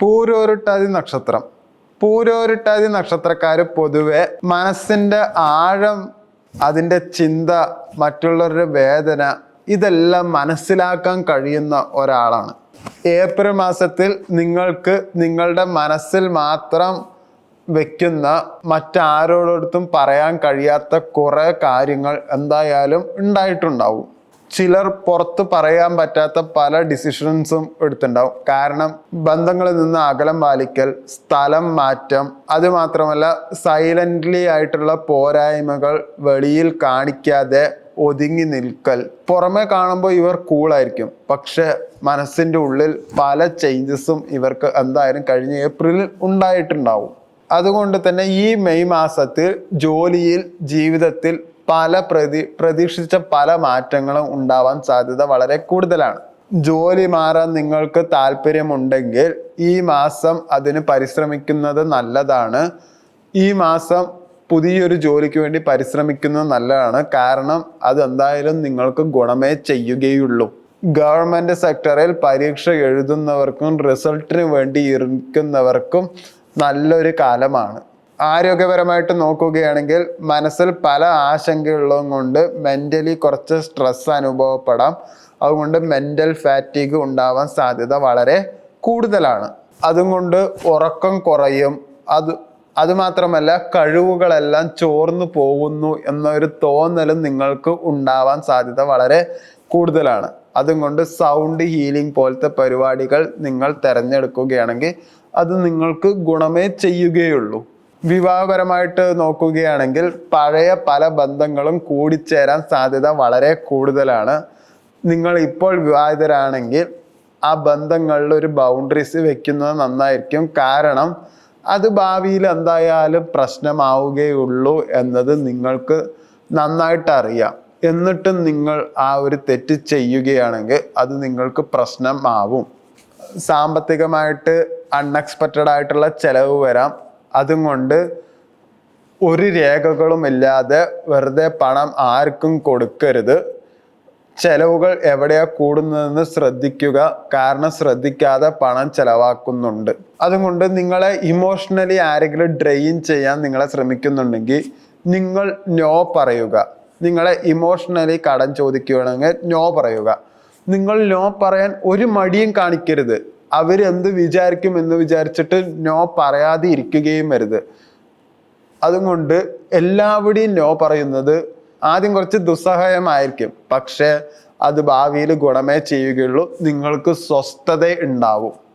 പൂരോരുട്ടാതി നക്ഷത്രം. പൂരോരുട്ടാതി നക്ഷത്രക്കാർ പൊതുവെ മനസ്സിന്റെ ആഴം അതിന്റെ ചിന്ത മറ്റുള്ളവരുടെ വേദന ഇതെല്ലാം മനസ്സിലാക്കാൻ കഴിയുന്ന ഒരാളാണ്. ഏപ്രിൽ മാസത്തിൽ നിങ്ങൾക്ക് നിങ്ങളുടെ മനസ്സിൽ മാത്രം വെക്കുന്ന മറ്റാരോടടുത്തും പറയാൻ കഴിയാത്ത കുറേ കാര്യങ്ങൾ എന്തായാലും ഉണ്ടായിട്ടുണ്ടാവും. ചിലർ പുറത്ത് പറയാൻ പറ്റാത്ത പല ഡിസിഷൻസും എടുത്തിട്ടുണ്ടാവും കാരണം ബന്ധങ്ങളിൽ നിന്ന് അകലം പാലിക്കൽ സ്ഥലം മാറ്റം അതുമാത്രമല്ല സൈലന്റ്ലി ആയിട്ടുള്ള പോരായ്മകൾ വെളിയിൽ കാണിക്കാതെ ഒതുങ്ങി നിൽക്കൽ. പുറമെ കാണുമ്പോൾ ഇവർ കൂളായിരിക്കും പക്ഷെ മനസ്സിന്റെ ഉള്ളിൽ പല ചേഞ്ചസും ഇവർക്ക് എന്തായാലും കഴിഞ്ഞ ഏപ്രിലിൽ ഉണ്ടായിട്ടുണ്ടാവും. അതുകൊണ്ട് തന്നെ ഈ മെയ് മാസത്തിൽ ജോലിയിൽ ജീവിതത്തിൽ പല പ്രതി പ്രതീക്ഷിച്ച പല മാറ്റങ്ങളും ഉണ്ടാവാൻ സാധ്യത വളരെ കൂടുതലാണ്. ജോലി മാറാൻ നിങ്ങൾക്ക് താല്പര്യമുണ്ടെങ്കിൽ ഈ മാസം അതിന് പരിശ്രമിക്കുന്നത് നല്ലതാണ്. ഈ മാസം പുതിയൊരു ജോലിക്ക് വേണ്ടി പരിശ്രമിക്കുന്നത് നല്ലതാണ്. കാരണം അതെന്തായാലും നിങ്ങൾക്ക് ഗുണമേ ചെയ്യുകയുള്ളൂ. ഗവൺമെന്റ് സെക്ടറിൽ പരീക്ഷ എഴുതുന്നവർക്കും റിസൾട്ടിന് വേണ്ടി ഇരിക്കുന്നവർക്കും നല്ലൊരു കാലമാണ്. ആരോഗ്യപരമായിട്ട് നോക്കുകയാണെങ്കിൽ മനസ്സിൽ പല ആശങ്കയുള്ളതും കൊണ്ട് മെന്റലി കുറച്ച് സ്ട്രെസ് അനുഭവപ്പെടാം. അതുകൊണ്ട് മെന്റൽ ഫാറ്റീഗ് ഉണ്ടാവാൻ സാധ്യത വളരെ കൂടുതലാണ്. അതുകൊണ്ട് ഉറക്കം കുറയും. അത് അതുമാത്രമല്ല കഴിവുകളെല്ലാം ചോർന്നു പോകുന്നു എന്നൊരു തോന്നലും നിങ്ങൾക്ക് ഉണ്ടാവാൻ സാധ്യത വളരെ കൂടുതലാണ്. അതുകൊണ്ട് സൗണ്ട് ഹീലിംഗ് പോലത്തെ പരിപാടികൾ നിങ്ങൾ തിരഞ്ഞെടുക്കുകയാണെങ്കിൽ അത് നിങ്ങൾക്ക് ഗുണമേ ചെയ്യുകയുള്ളൂ. വിവാഹപരമായിട്ട് നോക്കുകയാണെങ്കിൽ പഴയ പല ബന്ധങ്ങളും കൂടിച്ചേരാൻ സാധ്യത വളരെ കൂടുതലാണ്. നിങ്ങൾ ഇപ്പോൾ വിവാഹിതരാണെങ്കിൽ ആ ബന്ധങ്ങളിൽ ഒരു ബൗണ്ടറീസ് വെക്കുന്നത് നന്നായിരിക്കും. കാരണം അത് ഭാവിയിൽ എന്തായാലും പ്രശ്നമാവുകയുള്ളൂ എന്നത് നിങ്ങൾക്ക് നന്നായിട്ട് അറിയാം. എന്നിട്ടും നിങ്ങൾ ആ ഒരു തെറ്റ് ചെയ്യുകയാണെങ്കിൽ അത് നിങ്ങൾക്ക് പ്രശ്നമാവും. സാമ്പത്തികമായിട്ട് അൺഎക്സ്പെക്റ്റഡ് ആയിട്ടുള്ള ചിലവ് വരാം. അതും കൊണ്ട് ഒരു രേഖകളും ഇല്ലാതെ വെറുതെ പണം ആർക്കും കൊടുക്കരുത്. ചെലവുകൾ എവിടെയാ കൂടുന്നതെന്ന് ശ്രദ്ധിക്കുക. കാരണം ശ്രദ്ധിക്കാതെ പണം ചെലവാക്കുന്നുണ്ട്. അതുകൊണ്ട് നിങ്ങളെ ഇമോഷണലി ആരെങ്കിലും ഡ്രെയിൻ ചെയ്യാൻ നിങ്ങളെ ശ്രമിക്കുന്നുണ്ടെങ്കിൽ നിങ്ങൾ നോ പറയുക. നിങ്ങളെ ഇമോഷണലി കടം ചോദിക്കുകയാണെങ്കിൽ നോ പറയുക. നിങ്ങൾ നോ പറയാൻ ഒരു മടിയും കാണിക്കരുത്. അവരെന്ത് വിചാരിക്കും എന്ന് വിചാരിച്ചിട്ട് നോ പറയാതെ ഇരിക്കുകയും വരുത്. അതുകൊണ്ട് എല്ലാവരുടെയും നോ പറയുന്നത് ആദ്യം കുറച്ച് ദുസ്സഹായമായിരിക്കും പക്ഷേ അത് ഭാവിയിൽ ഗുണമേ ചെയ്യുകയുള്ളൂ. നിങ്ങൾക്ക് സ്വസ്ഥത ഉണ്ടാവും.